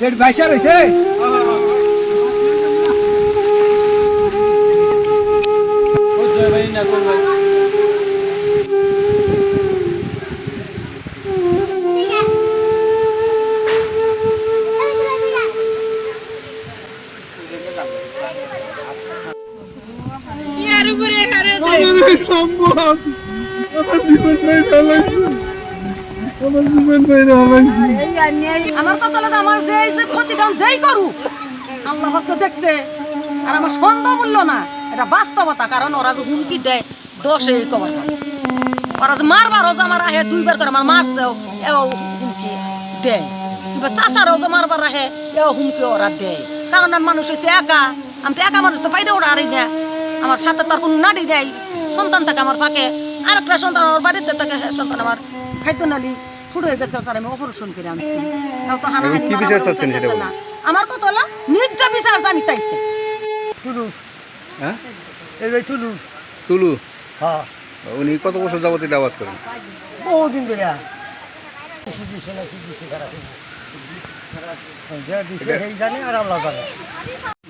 Set বাইসা রয়েছে। সম্ভব। আমার জীবন নাই হালাইছি আমার জীবন। আর মূল্য না। হুমকি দেয় মানুষ হচ্ছে একা, আমি তো একা মানুষ তো পাইতে ওরা আরি আমার সাথে তার কোনো নাড়ি সন্তান থাকে আমার ফাঁকে। আরেকটা সন্তান আমার বাড়িতে থাকে সন্তান আমার খাইতে নালি ফুটো হয়ে গেছে তার আমি অপারেশন করে আনছি। হানাহানি কি বিচার চাচ্ছেন সেটা। আমার কথা হলো নিজ বিচার জানি তাইছে। টুলু। হ্যাঁ? এই যে টুলু। টুলু? হ্যাঁ। উনি কত বছর যাবত এটা আবাদ করেন? বহুদিন ধরে।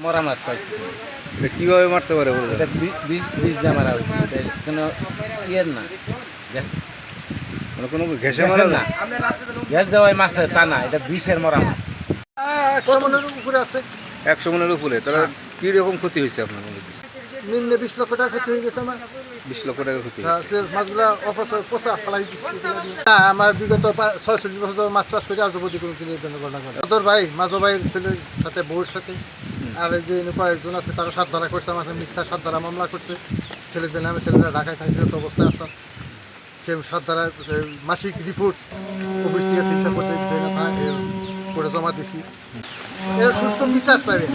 মরা মাছ পাইছি। কীভাবে মারতে পারে বলে বীজ বীজ দিয়ে মারা হয়েছে। কোনো ইয়ের না। মানে কোনো ঘেসে মারা না। গ্যাস দেওয়াই মাছের তা না এটা বিষের মরা মাছ। একশো মনের উপরে আছে। একশো মনের উপরে তাহলে কি রকম ক্ষতি হয়েছে আপনার মনে হচ্ছে? নিম্নে বিশ লক্ষ টাকা ক্ষতি হয়ে গেছে আমার। বিশ লক্ষ ক্ষতি হ্যাঁ, হয়েছে। মাছগুলা অপচয় পোষা ফেলাই দিচ্ছি। হ্যাঁ আমার বিগত পা- ছয়চল্লিশ বছর ধরে মাছ চাষ করে আজ অবধি কোনো কিনে জন্য গণনা করে তোর ভাই মাঝো ভাইয়ের ছেলের সাথে বউর সাথে আর যে কয়েকজন আছে তারা সাত ধারা করছে আমার মিথ্যা সাত ধারা মামলা করছে। ছেলেদের নামে ছেলেরা ঢাকায় চাকরিরত অবস্থায় আছে। সে মাসিক রিপোর্ট অফিস থেকে চিকিৎসা করতে করে জমা দিছি। এর সুস্থ বিচার চাইবে